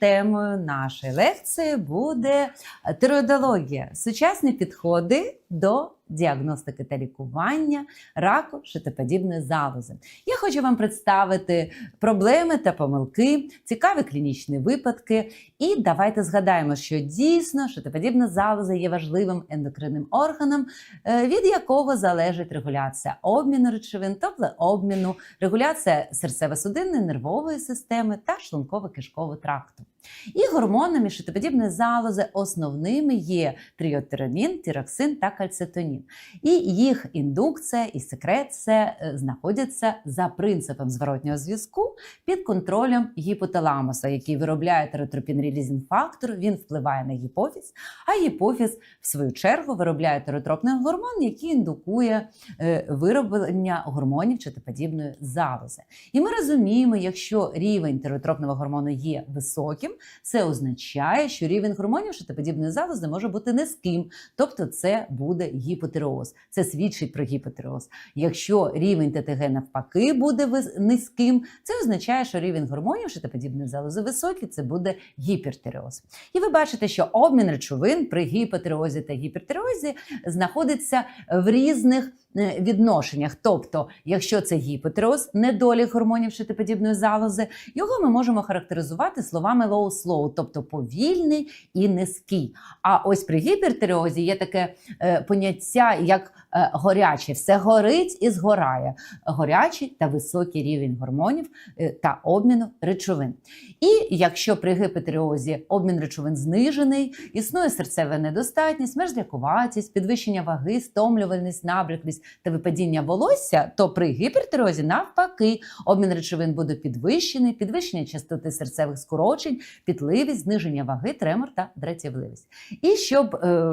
темою нашої лекції буде тироїдологія, сучасні підходи до діагностики та лікування раку шитоподібної залози. Я хочу вам представити проблеми та помилки, цікаві клінічні випадки. І давайте згадаємо, що дійсно шитоподібна залоза є важливим ендокринним органом, е, від якого залежить регуляція обміну речовин, тобто обміну, регуляція серцево-судинної нервової системи та шлунково-кишкового тракту. І гормонами шитоподібної залози основними є тріотерамін, тіроксин та кальцитонін. І їх індукція і секреція е, знаходяться за принципом зворотнього зв'язку під контролем гіпоталамуса, який виробляє теротропін-релізінг фактор. Він впливає на гіпофіз, а гіпофіз, в свою чергу, виробляє теротропний гормон, який індукує е, вироблення гормонів шитоподібної залози. І ми розуміємо, якщо рівень теротропного гормону є високим, це означає, що рівень гормонів шитоподібної залози може бути низьким, тобто це буде гіпотиреоз. Це свідчить про гіпотиреоз. Якщо рівень ТТГ навпаки буде низьким, це означає, що рівень гормонів шитоподібної залози високий, це буде гіпертиреоз. І ви бачите, що обмін речовин при гіпотиреозі та гіпертиреозі знаходиться в різних відношеннях. Тобто, якщо це гіпотиреоз, недолік гормонів шитоподібної залози, його ми можемо характеризувати словами low slow, тобто повільний і низький. А ось при гіпертиреозі є таке е, поняття, як е, горяче. Все горить і згорає. Горячий та високий рівень гормонів е, та обміну речовин. І якщо при гіпотиреозі обмін речовин знижений, існує серцева недостатність, мерзлякуватість, підвищення ваги, стомлювальність, набряклість та випадіння волосся, то при гіпертиреозі навпаки обмін речовин буде підвищений, підвищення частоти серцевих скорочень, пітливість, зниження ваги, тремор та дратівливість. І щоб е,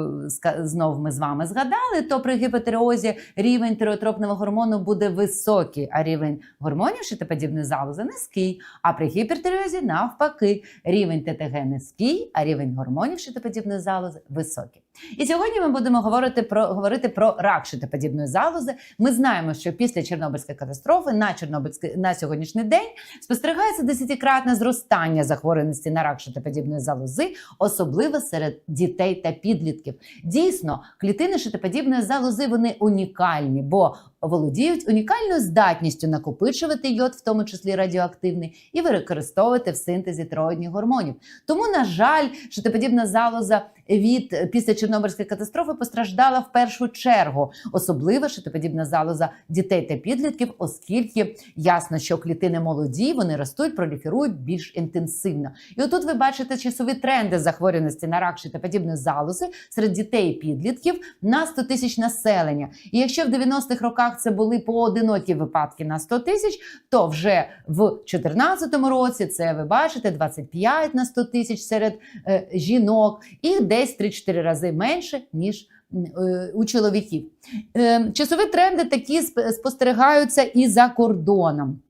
знов ми з вами згадали, то при гіпотиреозі рівень тиреотропного гормону буде високий, а рівень гормонів шитоподібної залози низький. А при гіпертиреозі навпаки, рівень ТТГ низький, а рівень гормонів шитоподібної залози високий. І сьогодні ми будемо говорити про говорити про рак шитоподібної залози. Ми знаємо, що після Чорнобильської катастрофи на Чорнобильський на сьогоднішній день спостерігається десятикратне зростання захворюваності на рак шитоподібної залози, особливо серед дітей та підлітків. Дійсно, клітини шитоподібної залози вони унікальні, бо володіють унікальною здатністю накопичувати йод, в тому числі радіоактивний, і використовувати в синтезі тироїдних гормонів. Тому, на жаль, шитоподібна залоза від після Чорнобильської катастрофи постраждала в першу чергу, особливо шитоподібна залоза дітей та підлітків, оскільки ясно, що клітини молоді, вони ростуть, проліферують більш інтенсивно. І отут ви бачите часові тренди захворюваності на рак шитоподібної залози серед дітей і підлітків на 100 тисяч населення. І якщо в 90-х роках це були поодинокі випадки на 100 тисяч, то вже в 2014 році це ви бачите 25 на 100 тисяч серед е, жінок, і десь 3-4 рази менше ніж. е, У чоловіків Е, часові тренди такі спостерігаються і за кордоном.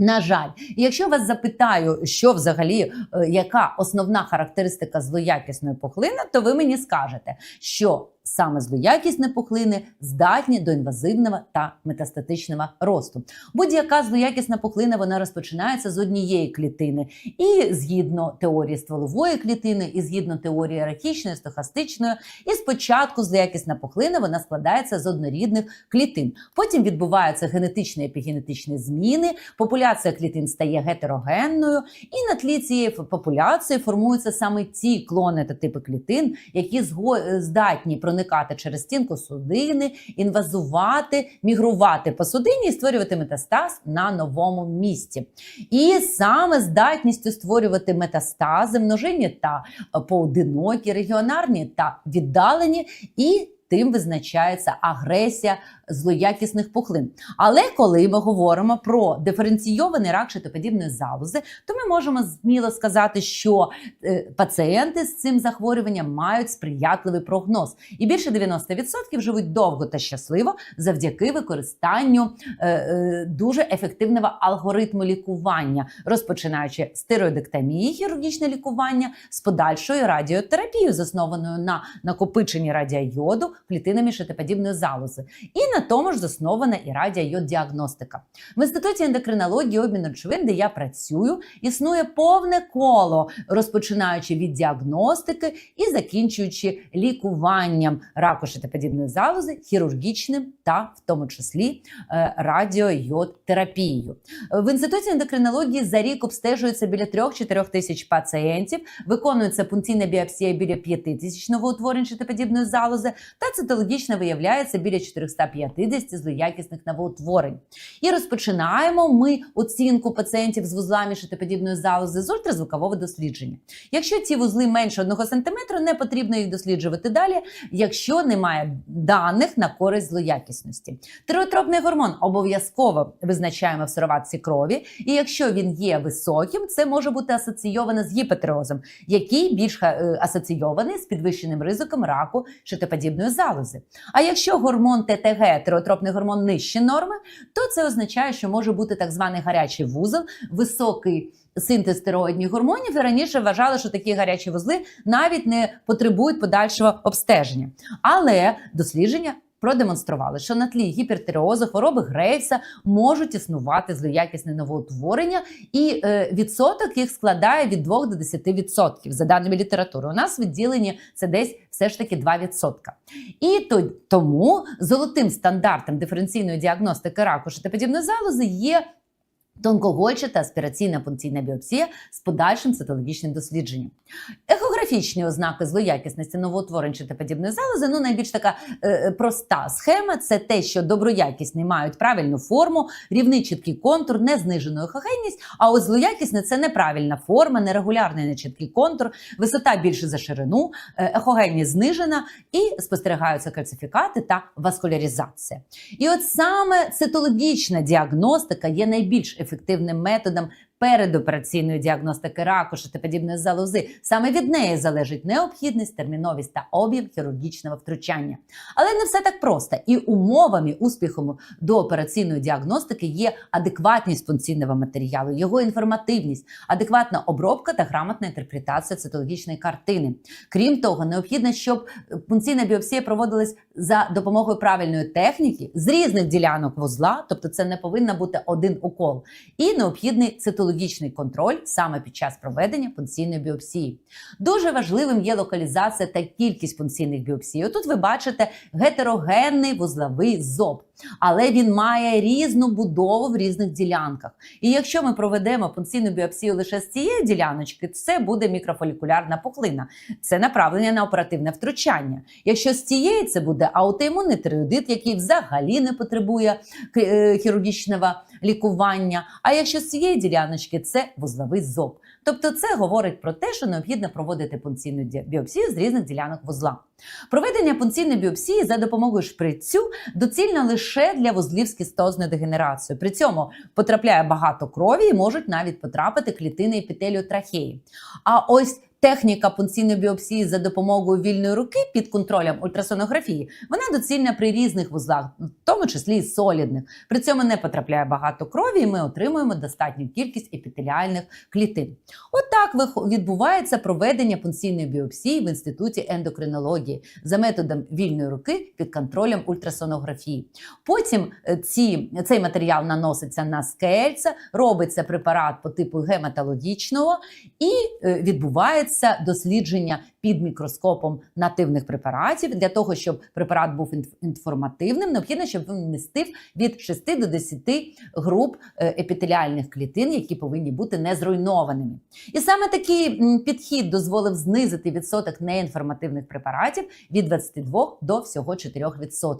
На жаль, якщо вас запитаю, що взагалі, е, яка основна характеристика злоякісної пухлини, то ви мені скажете, що саме злоякісні пухлини здатні до інвазивного та метастатичного росту. Будь-яка злоякісна пухлина вона розпочинається з однієї клітини, і згідно теорії стволової клітини, і згідно теорії арахічної, стохастичної, і спочатку злоякісна пухлина вона складається з однорідних клітин. Потім відбуваються генетичні епігенетичні зміни. Популяція клітин стає гетерогенною, і на тлі цієї популяції формуються саме ті клони та типи клітин, які здатні проникати через стінку судини, інвазувати, мігрувати по судині і створювати метастаз на новому місці. І саме здатністю створювати метастази, множинні та поодинокі, регіонарні та віддалені, і тим визначається агресія злоякісних пухлин. Але коли ми говоримо про диференційований рак шитоподібної залози, то ми можемо сміло сказати, що е, пацієнти з цим захворюванням мають сприятливий прогноз, і більше 90% живуть довго та щасливо завдяки використанню е, е, дуже ефективного алгоритму лікування, розпочинаючи з хірургічне лікування з подальшою радіотерапією, заснованою на накопиченні радіойоду, клітинами шитоподібної залози. І на тому ж заснована і радіойод-діагностика. В інституті ендокринології обміну речовин, де я працюю, існує повне коло, розпочинаючи від діагностики і закінчуючи лікуванням раку шитоподібної залози, хірургічним та в тому числі е, радіойод-терапією. В інституті ендокринології за рік обстежується біля 3-4 тисяч пацієнтів, виконується пункційна біопсія біля 5 тисяч новоутворень шитоподібної залози, та цитологічно виявляється біля 450 злоякісних новоутворень. І розпочинаємо ми оцінку пацієнтів з вузлами шитоподібної залози з ультразвукового дослідження. Якщо ці вузли менше 1 см, не потрібно їх досліджувати далі, якщо немає даних на користь злоякісності. Тиреотропний гормон обов'язково визначаємо в сироватці крові, і якщо він є високим, це може бути асоційовано з гіпотереозом, який більш е, асоційований з підвищеним ризиком раку шитоподібної залози. А якщо гормон ТТГ, тиреотропний гормон нижче норми, то це означає, що може бути так званий гарячий вузол, високий. Синтез стероїдних гормонів і раніше вважали, що такі гарячі вузли навіть не потребують подальшого обстеження. Але дослідження продемонстрували, що на тлі гіпертиреозу, хвороби Грейвса можуть існувати злоякісне новоутворення, і е, відсоток їх складає від 2 до 10%. За даними літератури, у нас в відділенні це десь все ж таки 2%. І то, тому золотим стандартом диференційної діагностики раку шитоподібної залози є Тонкогольчата аспіраційна пункційна біопсія з подальшим цитологічним дослідженням. Ехографічні ознаки злоякісності новоутворень чи подібної залози, ну найбільш така е, проста схема це те, що доброякісні мають правильну форму, рівний чіткий контур, не знижену ехогенність, а ось злоякісне це неправильна форма, нерегулярний нечіткий контур, висота більше за ширину, е, ехогенність знижена і спостерігаються кальцифікати та васкуляризація. І от саме цитологічна діагностика є найбільш ефективним методом передопераційної діагностики раку шитоподібної залози. Саме від неї залежить необхідність, терміновість та об'єм хірургічного втручання. Але не все так просто. І умовами успіху до операційної діагностики є адекватність функційного матеріалу, його інформативність, адекватна обробка та грамотна інтерпретація цитологічної картини. Крім того, необхідно, щоб функційна біопсія проводилась за допомогою правильної техніки з різних ділянок вузла, тобто це не повинна бути один укол, і необхідний цитологічний контроль саме під час проведення функційної біопсії. Дуже важливим є локалізація та кількість функційних біопсій. Тут ви бачите гетерогенний вузловий зоб. Але він має різну будову в різних ділянках. І якщо ми проведемо функційну біопсію лише з цієї діляночки, це буде мікрофолікулярна пухлина. Це направлення на оперативне втручання. Якщо з цієї це буде аутоімунний тиреоїдит, який взагалі не потребує е, хірургічного лікування. А якщо з цієї діляночки це вузловий зоб. Тобто це говорить про те, що необхідно проводити пункційну біопсію з різних ділянок вузла. Проведення пункційної біопсії за допомогою шприцю доцільно лише для вузлів з кістозною дегенерацією. При цьому потрапляє багато крові і можуть навіть потрапити клітини епітелію трахеї. А ось Техніка пункційної біопсії за допомогою вільної руки під контролем ультрасонографії вона доцільна при різних вузлах, в тому числі і солідних. При цьому не потрапляє багато крові, і ми отримуємо достатню кількість епітеліальних клітин. Отак От відбувається проведення пункційної біопсії в інституті ендокринології за методом вільної руки під контролем ультрасонографії. Потім е, ці, цей матеріал наноситься на скельце, робиться препарат по типу гематологічного і е, відбувається відбувається дослідження під мікроскопом нативних препаратів. Для того, щоб препарат був інформативним, необхідно, щоб він містив від 6 до 10 груп е, епітеліальних клітин, які повинні бути незруйнованими. І саме такий підхід дозволив знизити відсоток неінформативних препаратів від 22 до всього 4%.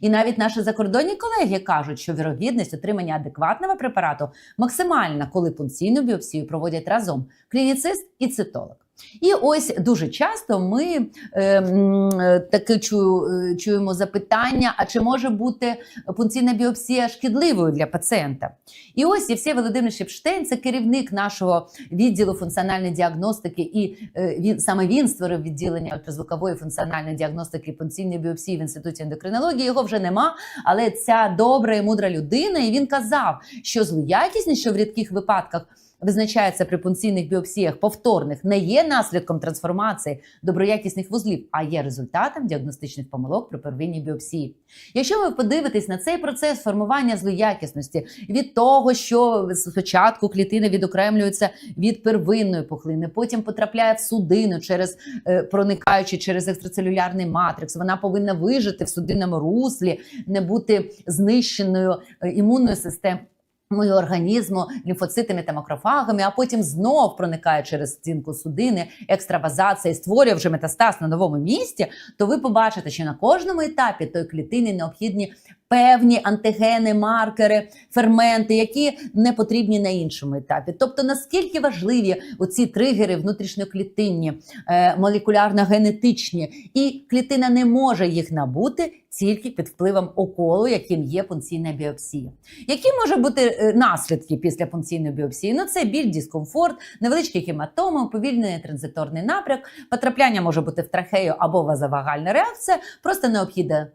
І навіть наші закордонні колеги кажуть, що вірогідність отримання адекватного препарату максимальна, коли пункційну біопсію проводять разом клініцист і цитолог. І ось дуже часто ми е, таки чую, чуємо запитання: а чи може бути пункційна біопсія шкідливою для пацієнта? І ось Євсей Володимир Шепштейн, це керівник нашого відділу функціональної діагностики, і е, він саме він створив відділення ультразвукової функціональної діагностики пункційної біопсії в інституті ендокринології. Його вже нема, але ця добра і мудра людина, і він казав, що злоякісність, що в рідких випадках визначається при пункційних біопсіях повторних, не є наслідком трансформації доброякісних вузлів, а є результатом діагностичних помилок при первинній біопсії. Якщо ви подивитесь на цей процес формування злоякісності від того, що спочатку клітина відокремлюється від первинної пухлини, потім потрапляє в судину через е, проникаючи через екстрацелюлярний матрикс, вона повинна вижити в судинному руслі, не бути знищеною е, імунною системою. Мою організму лімфоцитами та макрофагами, а потім знов проникає через стінку судини, екстравазація і створює вже метастаз на новому місці, то ви побачите, що на кожному етапі тої клітини необхідні певні антигени, маркери, ферменти, які не потрібні на іншому етапі. Тобто, наскільки важливі оці тригери внутрішньоклітинні, е, молекулярно-генетичні, і клітина не може їх набути тільки під впливом околу, яким є пункційна біопсія. Які можуть бути е, наслідки після пункційної біопсії? Ну це біль, дискомфорт, невеличкі гематоми, уповільнений транзиторний напряк, потрапляння може бути в трахею або вазовагальна реакція. Просто необхідно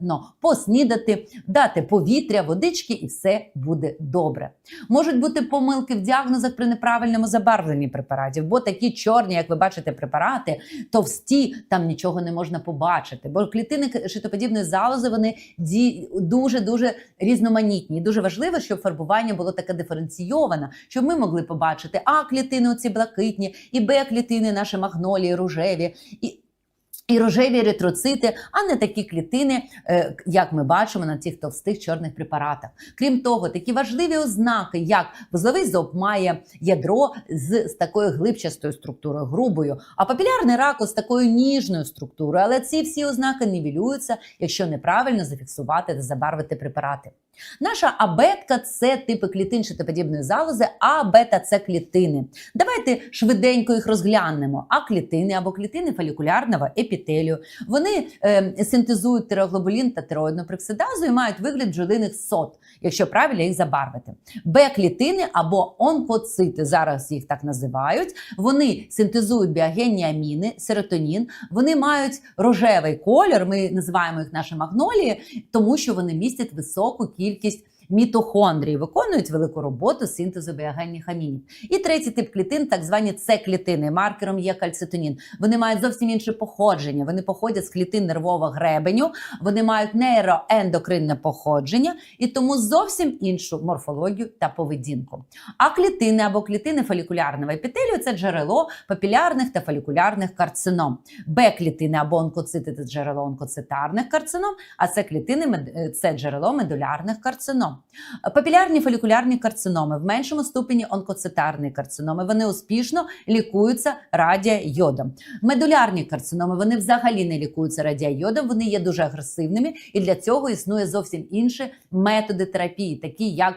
поснідати, дати повітря, водички, і все буде добре. Можуть бути помилки в діагнозах при неправильному забарвленні препаратів, бо такі чорні, як ви бачите, препарати, товсті, там нічого не можна побачити. Бо клітини шитоподібної залози вони дуже дуже різноманітні. І дуже важливо, щоб фарбування було таке диференційоване, щоб ми могли побачити А клітини, ці блакитні, і Б клітини, наші магнолії, рожеві. І і рожеві еритроцити, а не такі клітини, е, як ми бачимо на цих товстих чорних препаратах. Крім того, такі важливі ознаки, як вузловий зоб має ядро з, з такою глибчастою структурою, грубою, а папілярний ракус з такою ніжною структурою. Але ці всі ознаки нівелюються, якщо неправильно зафіксувати та забарвити препарати. Наша абетка це типи клітин шитоподібної залози, а бета це клітини. Давайте швиденько їх розглянемо. А клітини або клітини фолікулярного епітелію. Вони е, синтезують тироглобулін та тироїдну прексидазу і мають вигляд бджолиних сот, якщо правильно їх забарвити. Б-клітини або онкоцити, зараз їх так називають. Вони синтезують біогенні аміни, серотонін. Вони мають рожевий колір. Ми називаємо їх наші магнолії, тому що вони містять високу кількість кількість мітохондрій, виконують велику роботу синтезу біогенних амінів. І третій тип клітин, так звані С-клітини, маркером є кальцитонін. Вони мають зовсім інше походження. Вони походять з клітин нервового гребеню, вони мають нейроендокринне походження і тому зовсім іншу морфологію та поведінку. А клітини або клітини фолікулярного епітелію це джерело папілярних та фолікулярних карцином. Б-клітини або онкоцити це джерело онкоцитарних карцином, а це клітини це джерело медулярних карцином. Папілярні фолікулярні карциноми в меншому ступені онкоцитарні карциноми. Вони успішно лікуються радіайодом. Медулярні карциноми вони взагалі не лікуються радіайодом, вони є дуже агресивними, і для цього існує зовсім інші методи терапії, такі як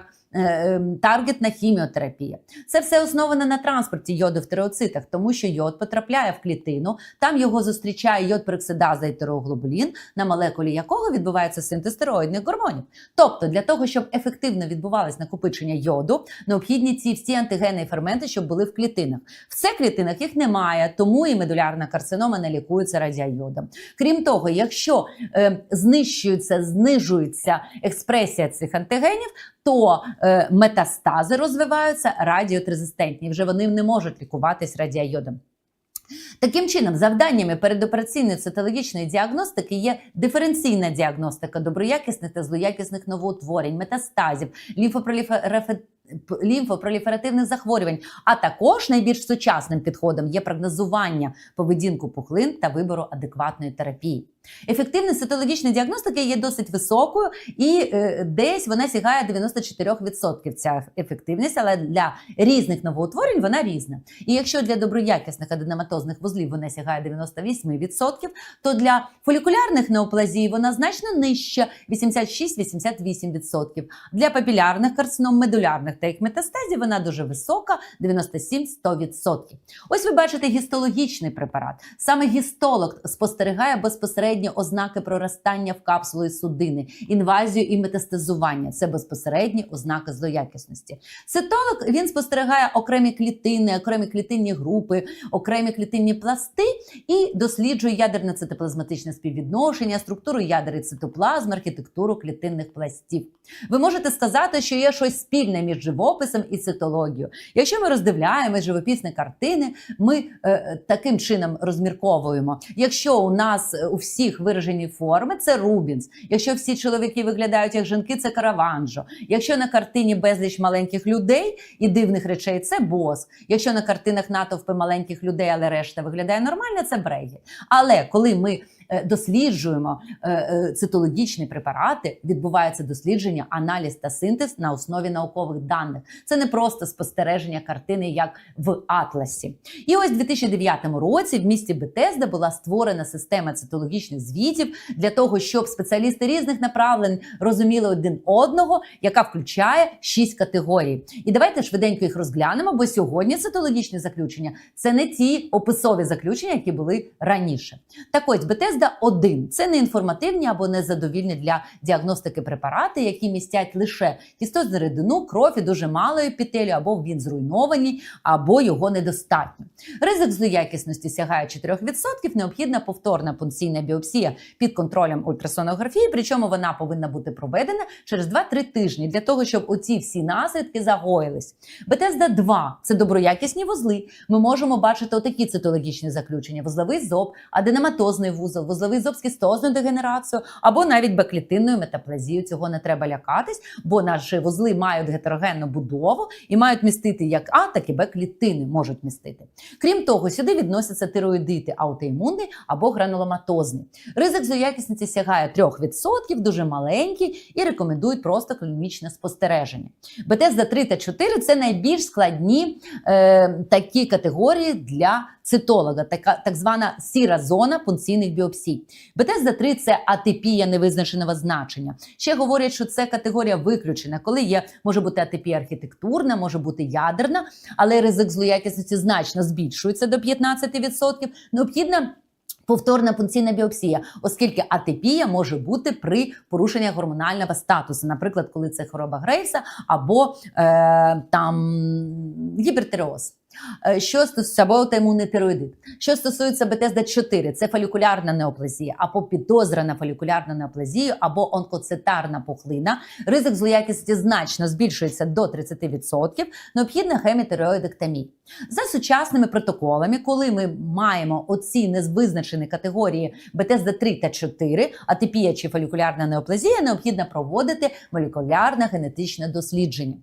таргетна хіміотерапія. Це все основане на транспорті йоду в тиреоцитах, тому що йод потрапляє в клітину, там його зустрічає йод пероксидаза і тироглобулін, на молекулі якого відбувається синтез стероїдних гормонів. Тобто, для того, щоб ефективно відбувалось накопичення йоду, необхідні ці всі антигени і ферменти, щоб були в клітинах. В цих клітинах їх немає, тому і медулярна карцинома не лікується радіайодом. Крім того, якщо е, знищується, знижується експресія цих антигенів, то е, метастази розвиваються радіотрезистентні. Вже вони не можуть лікуватись радіайодом. Таким чином, завданнями передопераційної цитологічної діагностики є диференційна діагностика доброякісних та злоякісних новоутворень, метастазів, лімфопроліферативних захворювань, а також найбільш сучасним підходом є прогнозування поведінку пухлин та вибору адекватної терапії. Ефективність цитологічної діагностики є досить високою, і е, десь вона сягає 94% ця ефективність, але для різних новоутворень вона різна. І якщо для доброякісних аденоматозних вузлів вона сягає 98%, то для фолікулярних неоплазій вона значно нижча 86-88%. Для папілярних карцином медулярних та їх метастазів вона дуже висока 97-100%. Ось ви бачите гістологічний препарат. Саме гістолог спостерігає безпосередньо безпосередньо ознаки проростання в капсулу судини, інвазію і метастазування. Це безпосередні ознаки злоякісності. Цитолог він спостерігає окремі клітини, окремі клітинні групи, окремі клітинні пласти і досліджує ядерне цитоплазматичне співвідношення, структуру ядер і цитоплазм, архітектуру клітинних пластів. Ви можете сказати, що є щось спільне між живописом і цитологією. Якщо ми роздивляємо живописні картини, ми е, таким чином розмірковуємо. Якщо у нас е, у всіх виражені форми, це Рубінс. Якщо всі чоловіки виглядають як жінки, це Караванжо. Якщо на картині безліч маленьких людей і дивних речей, це бос. Якщо на картинах натовпи маленьких людей, але решта виглядає нормально, це Брегі. Але коли ми досліджуємо е, е, цитологічні препарати, відбувається дослідження, аналіз та синтез на основі наукових даних. Це не просто спостереження картини, як в атласі. І ось у 2009 році в місті Бетезда була створена система цитологічних звітів для того, щоб спеціалісти різних направлень розуміли один одного, яка включає шість категорій. І давайте швиденько їх розглянемо, бо сьогодні цитологічні заключення це не ті описові заключення, які були раніше. Так ось Бетезда 1 це не інформативні або незадовільні для діагностики препарати, які містять лише кістозну рідину, кров і дуже мало епітелію, або він зруйнований, або його недостатньо. Ризик злоякісності сягає 4%, необхідна повторна пункційна біопсія під контролем ультрасонографії, причому вона повинна бути проведена через 2-3 тижні для того, щоб оці всі наслідки загоїлись. Бетезда 2 це доброякісні вузли. Ми можемо бачити отакі цитологічні заключення: вузловий зоб, аденоматозний вузол, вузловий з кістозною дегенерацією, або навіть беклітинною метаплазією. Цього не треба лякатись, бо наші вузли мають гетерогенну будову і мають містити як А, так і Б клітини можуть містити. Крім того, сюди відносяться тироїдити аутоімунний або грануломатозний. Ризик злоякісниці сягає 3%, дуже маленький і рекомендують просто клінічне спостереження. БТСД 3 та 4 це найбільш складні е, такі категорії для цитолога, така так звана сіра зона пункційних біопсій. БТСД 3 це атипія невизначеного значення. Ще говорять, що це категорія виключена, коли є може бути атипія архітектурна, може бути ядерна, але ризик злоякісності значно збільшується до 15%. Необхідна Повторна пункційна біопсія, оскільки атипія може бути при порушенні гормонального статусу, наприклад, коли це хвороба Грейса або е, там гіпертиреоз. Е, Що стосується або аутоімунний тироїдит. Що стосується БТСД 4 це фолікулярна неоплазія, або підозра на фолікулярну або онкоцитарна пухлина. Ризик злоякісності значно збільшується до 30%. Необхідна хемітероїдектомія. За сучасними протоколами, коли ми маємо оці незвизначені категорії БТСД 3 та 4, атипія чи фолікулярна неоплазія, необхідно проводити молекулярне генетичне дослідження.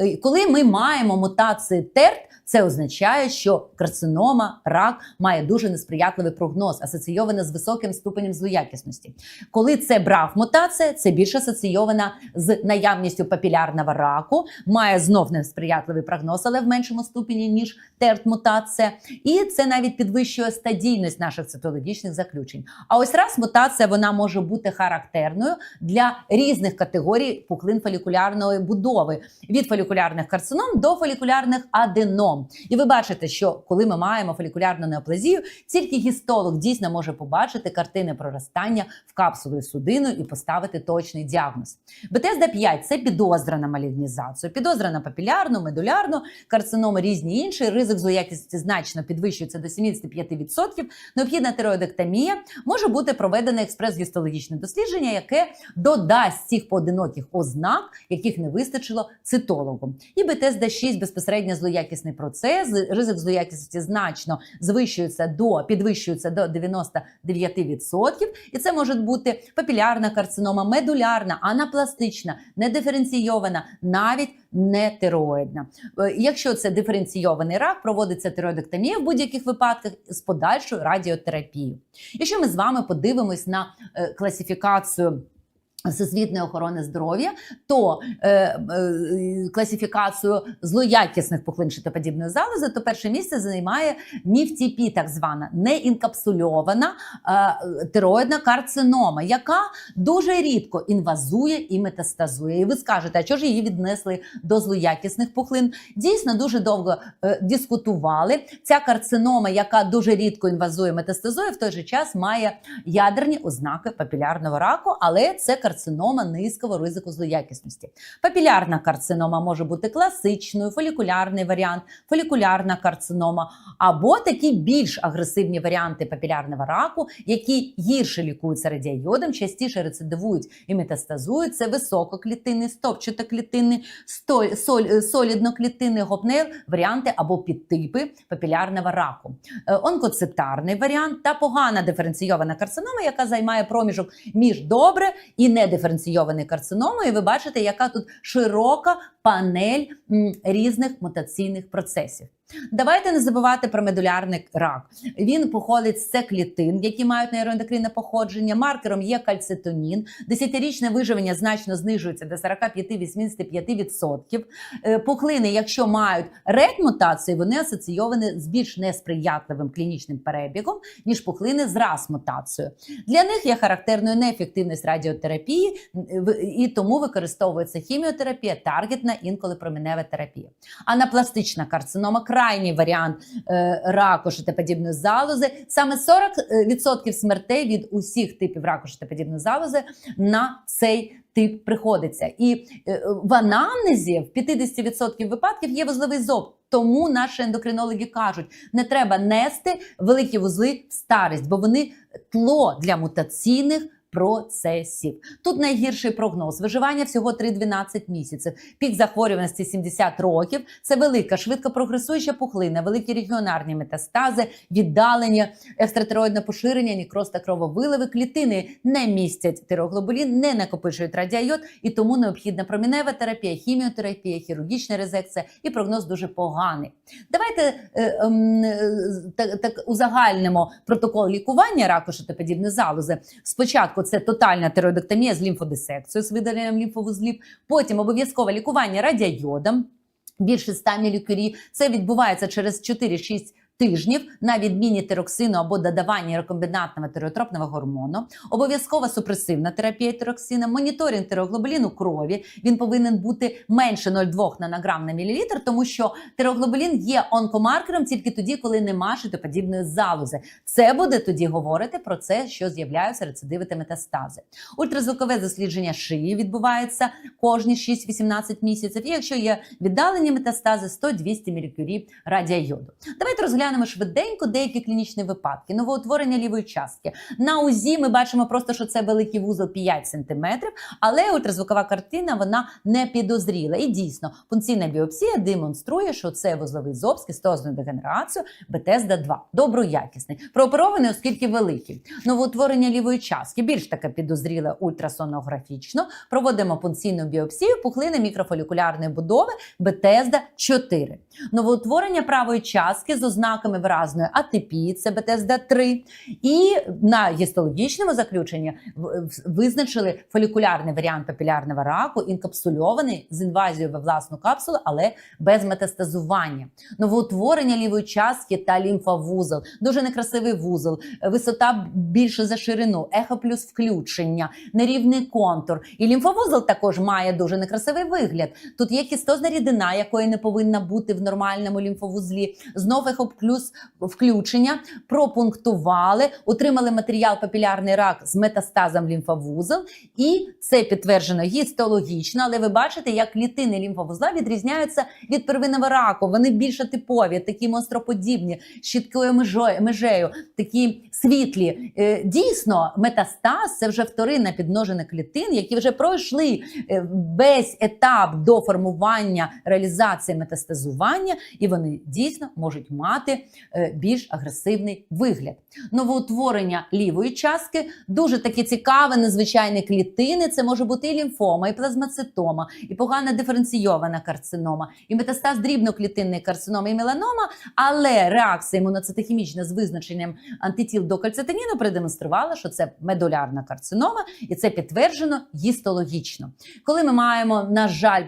Е, Коли ми маємо мутації ТЕРТ, це означає, що карцинома, рак має дуже несприятливий прогноз, асоційована з високим ступенем злоякісності. Коли це брав мутація, це більш асоційована з наявністю папілярного раку, має знов несприятливий прогноз, але в меншому ступені ніж терт-мутація. І це навіть підвищує стадійність наших цитологічних заключень. А ось раз мутація вона може бути характерною для різних категорій пухлин фолікулярної будови від фолікулярних карцином до фолікулярних аденом. І ви бачите, що коли ми маємо фолікулярну неоплазію, тільки гістолог дійсно може побачити картини проростання в капсулу судину і поставити точний діагноз. БТСД 5 це підозра на малігнізацію, підозра на папілярну, медулярну, карциноми різні інші. Ризик злоякісності значно підвищується до 75%. Необхідна тироїдектомія може бути проведене експрес-гістологічне дослідження, яке додасть цих поодиноких ознак, яких не вистачило цитологу. І БТСД 6 безпосередньо злоякісний процес, ризик злоякісності значно звищується до підвищується до 99%. І це може бути папілярна карцинома, медулярна, анапластична, недиференційована, навіть не тироїдна. Е, Якщо це диференційований рак, проводиться тироїдектомія в будь-яких випадках з подальшою радіотерапією. Якщо ми з вами подивимось на е, класифікацію Всесвітньої охорони здоров'я, то е, е, класифікацію злоякісних пухлин шитоподібної залози, то перше місце займає НІФТІПІ, так звана неінкапсульована е, тироїдна карцинома, яка дуже рідко інвазує і метастазує. І ви скажете, а чого ж її віднесли до злоякісних пухлин? Дійсно, дуже довго е, дискутували. Ця карцинома, яка дуже рідко інвазує, метастазує, в той же час має ядерні ознаки папілярного раку, але це карцинома низького ризику злоякісності. Папілярна карцинома може бути класичною, фолікулярний варіант, фолікулярна карцинома, або такі більш агресивні варіанти папілярного раку, які гірше лікуються радіойодом, частіше рецидивують і метастазують. Це висококлітинний, стопчатоклітинний, соль, солідноклітинний гопнейл, варіанти або підтипи папілярного раку. Е, Онкоцитарний варіант та погана диференційована карцинома, яка займає проміжок між добре і недиференційованою карциномою. І ви бачите, яка тут широка панель різних мутаційних процесів. Давайте не забувати про медулярний рак. Він походить з клітин, які мають нейроендокринне походження. Маркером є кальцитонін. Десятирічне виживання значно знижується до 45-85%. Е, Пухлини, якщо мають рет-мутації, вони асоційовані з більш несприятливим клінічним перебігом, ніж пухлини з рас-мутацією. Для них є характерною неефективність радіотерапії, і тому використовується хіміотерапія, таргетна, інколи променева терапія. Анапластична карцинома крайній варіант е, раку шитоподібної залози. Саме 40% смертей від усіх типів раку шитоподібної залози на цей тип приходиться. І е, в анамнезі в 50% випадків є вузловий зоб. Тому наші ендокринологи кажуть, не треба нести великі вузли в старість, бо вони тло для мутаційних процесів. Тут найгірший прогноз. Виживання всього 3-12 місяців. Пік захворюваності 70 років. Це велика, швидко прогресуюча пухлина, великі регіонарні метастази, віддалення, екстратероїдне поширення, нікроз та крововиливи. Клітини не містять тироглобулін, не накопичують радіайод, і тому необхідна промінева терапія, хіміотерапія, хірургічна резекція, і прогноз дуже поганий. Давайте е, ем, е, так, так узагальнимо протокол лікування раку шитоподібної залози. Спочатку це тотальна тироїдектомія з лімфодисекцією з видаленням лімфовузлів, потім обов'язкове лікування радіойодом. Більше 100 мілікюрі. Це відбувається через 4-6 тижнів на відміні тироксину або додавання рекомбінантного тиреотропного гормону. Обов'язкова супресивна терапія тироксина, моніторинг тироглобуліну крові. Він повинен бути менше 0,2 нанограм на мілілітр, тому що тироглобулін є онкомаркером тільки тоді, коли нема шитоподібної залози. Це буде тоді говорити про це, що з'являються рецидиви та метастази. Ультразвукове дослідження шиї відбувається кожні 6-18 місяців. І якщо є віддалені метастази, 100-200 мілікюрів радіайоду. Давайте розглянемо швиденько деякі клінічні випадки. Новоутворення лівої частки. На УЗІ ми бачимо просто, що це великий вузол 5 см, але ультразвукова картина вона не підозріла. І дійсно, пункційна біопсія демонструє, що це вузловий зоб з кістозною дегенерацією Бетезда 2. Доброякісний. Прооперований, оскільки великий. Новоутворення лівої частки більш таке підозріле ультрасонографічно. Проводимо пункційну біопсію пухлини мікрофолікулярної будови Бетезда 4. Новоутворення правої частки з ознаками виразної атипії, це Бетезда 3. І на гістологічному заключенні визначили фолікулярний варіант папілярного раку, інкапсульований з інвазією в власну капсулу, але без метастазування. Новоутворення лівої частки та лімфовузол, дуже некрасивий вузол, висота більше за ширину, ехо плюс включення, нерівний контур. І лімфовузол також має дуже некрасивий вигляд. Тут є кістозна рідина, якої не повинна бути в нормальному лімфовузлі. Знов ехо плюс включення, пропунктували, отримали матеріал папілярний рак з метастазом лімфовузол, і це підтверджено гістологічно. Але ви бачите, як клітини лімфовузла відрізняються від первинного раку. Вони більше типові, такі монстроподібні, з чіткою межею, такі світлі. Е, Дійсно, метастаз це вже вторинна підмножена клітин, які вже пройшли е, весь етап до формування реалізації метастазування, і вони дійсно можуть мати е, більш агресивний вигляд. Новоутворення лівої частки дуже таке цікаве, незвичайне клітини. Це може бути і лімфома, і плазмацитома, і погано диференційована карцинома, і метастаз дрібноклітинної карциноми, і меланома. Але реакція імуноцитохімічна з визначенням антитіл до кальцитоніну продемонструвала, що це медулярна карцинома, і це підтверджено гістологічно. Коли ми маємо, на жаль,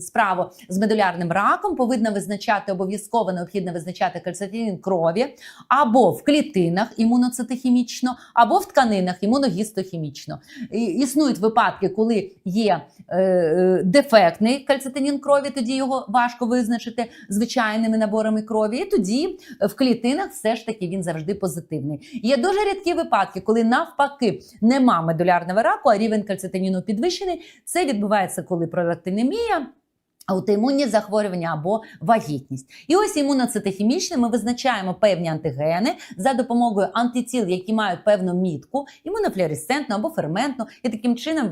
справу з медулярним раком, повинна визначати обов'язково необхідно визначати кальцитонін крові або в клітинах імуноцитохімічно, або в тканинах імуногістохімічно. Існують випадки, коли є е, е, дефектний кальцитонін крові, тоді його важко визначити звичайними наборами крові. І тоді в клітинах все ж таки він завжди позитивний. Є дуже рідкі випадки, коли навпаки нема медулярного раку, а рівень кальцитоніну підвищений. Це відбувається, коли пролактинемія. Аутоімунні захворювання або вагітність, і ось імуноцитохімічно ми визначаємо певні антигени за допомогою антитіл, які мають певну мітку, імунофлюоресцентну або ферментну, і таким чином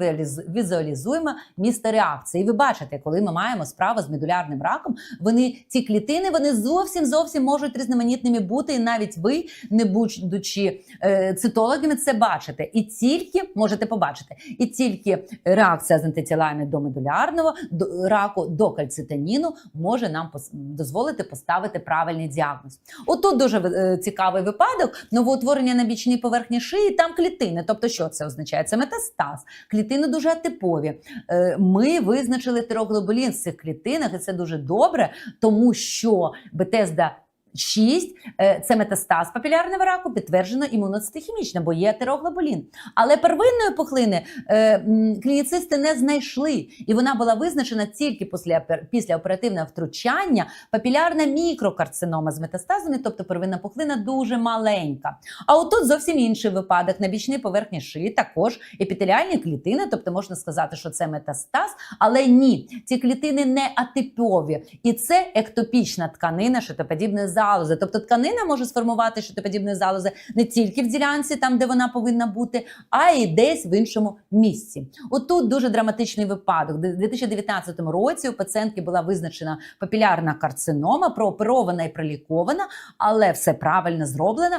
візуалізуємо місце реакції. І ви бачите, коли ми маємо справу з медулярним раком, вони ці клітини вони зовсім зовсім можуть різноманітними бути, і навіть ви, не будучи е, цитологами, це бачите. І тільки можете побачити, і тільки реакція з антитілами до медулярного до раку до кальцитоніну може нам дозволити поставити правильний діагноз. Отут дуже е, цікавий випадок: новоутворення на бічній поверхні шиї, там клітини. Тобто, що це означає? Це метастаз. Клітини дуже атипові. Е, Ми визначили тероглобулін в цих клітинах, і це дуже добре, тому що Бетезда 6 е, це метастаз папілярного раку, підтверджено імуноцитохімічно, бо є тироглобулін. Але первинної пухлини е, клініцисти не знайшли, і вона була визначена тільки після, після оперативного втручання папілярна мікрокарцинома з метастазами, тобто первинна пухлина дуже маленька. А отут зовсім інший випадок на бічній поверхні шиї, також епітеліальні клітини, тобто можна сказати, що це метастаз, але ні, ці клітини не атипові, і це ектопічна тканина шитоподібної залози. Тобто тканина може сформувати шитоподібної залози не тільки в ділянці, там де вона повинна бути, а й десь в іншому місці. Отут дуже драматичний випадок. У 2019 році у пацієнтки була визначена папілярна карцинома, прооперована і пролікована, але все правильно зроблено.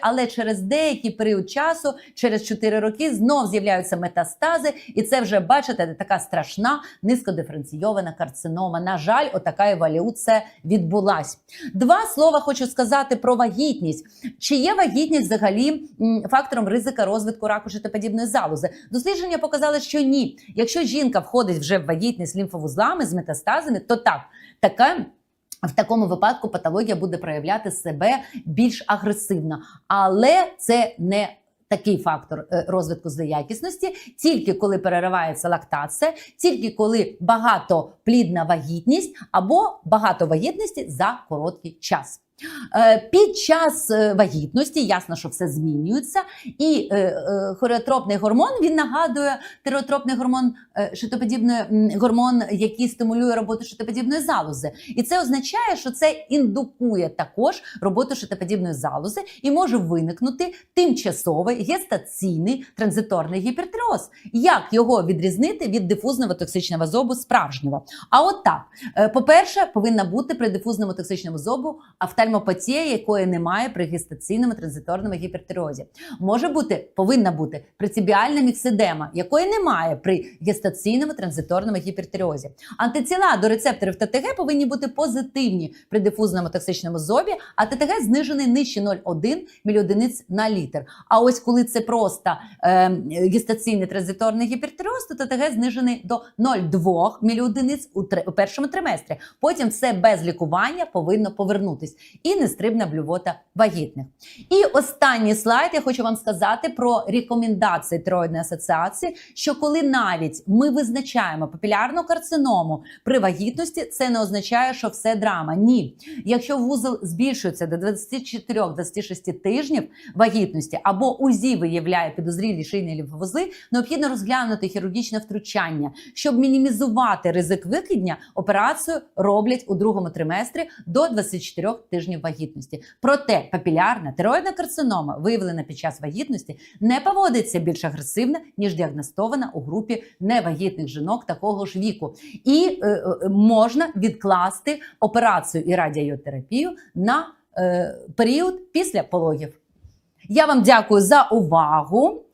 Але через деякий період часу, через 4 роки, знов з'являються метастази, і це вже бачите, така страшна низькодиференційована карцинома. На жаль, отака еволюція відбулась. Два слова хочу сказати про вагітність. Чи є вагітність взагалі фактором ризика розвитку раку житоподібної залози? Дослідження показали, що ні. Якщо жінка входить вже в вагітність лімфовузлами з метастазами, то так, така. В такому випадку патологія буде проявляти себе більш агресивно, але це не такий фактор е, розвитку злоякісності, тільки коли переривається лактація, тільки коли багатоплідна вагітність або багато вагітності за короткий час. Е, Під час е, вагітності ясно, що все змінюється, і е, хореотропний гормон він нагадує тиреотропний гормон шитоподібної м, гормон, який стимулює роботу шитоподібної залози. І це означає, що це індукує також роботу шитоподібної залози і може виникнути тимчасовий гестаційний транзиторний гіпертиреоз. Як його відрізнити від дифузного токсичного зобу справжнього? А от так, по-перше, повинна бути при дифузному токсичному зобу офтальмопатія, якої немає при гестаційному транзиторному гіпертиреозі. Може бути, повинна бути прецибіальна міксидема, якої немає при гестаційному транзиторному гіпертиреозі. Антитіла до рецепторів ТТГ повинні бути позитивні при дифузному токсичному зобі, а ТТГ знижений нижче 0,1 міліодиниць на літр. А ось коли це просто е, гестаційний транзиторний гіпертиреоз, то ТТГ знижений до 0,2 міліодиниць у, тре- у першому триместрі. Потім все без лікування повинно повернутись. І нестрибна блювота вагітних. І останній слайд я хочу вам сказати про рекомендації тироїдної асоціації, що коли навіть ми визначаємо папілярну карциному при вагітності, це не означає, що все драма. Ні. Якщо вузол збільшується до 24-26 тижнів вагітності або УЗІ виявляє підозрілі шийні лімфовузли, необхідно розглянути хірургічне втручання, щоб мінімізувати ризик викидня. Операцію роблять у другому триместрі до 24 тижнів тижнів вагітності. Проте папілярна тироїдна карцинома, виявлена під час вагітності, не поводиться більш агресивно, ніж діагностована у групі невагітних жінок такого ж віку. І е, е, можна відкласти операцію і радіотерапію на е, період після пологів. Я вам дякую за увагу.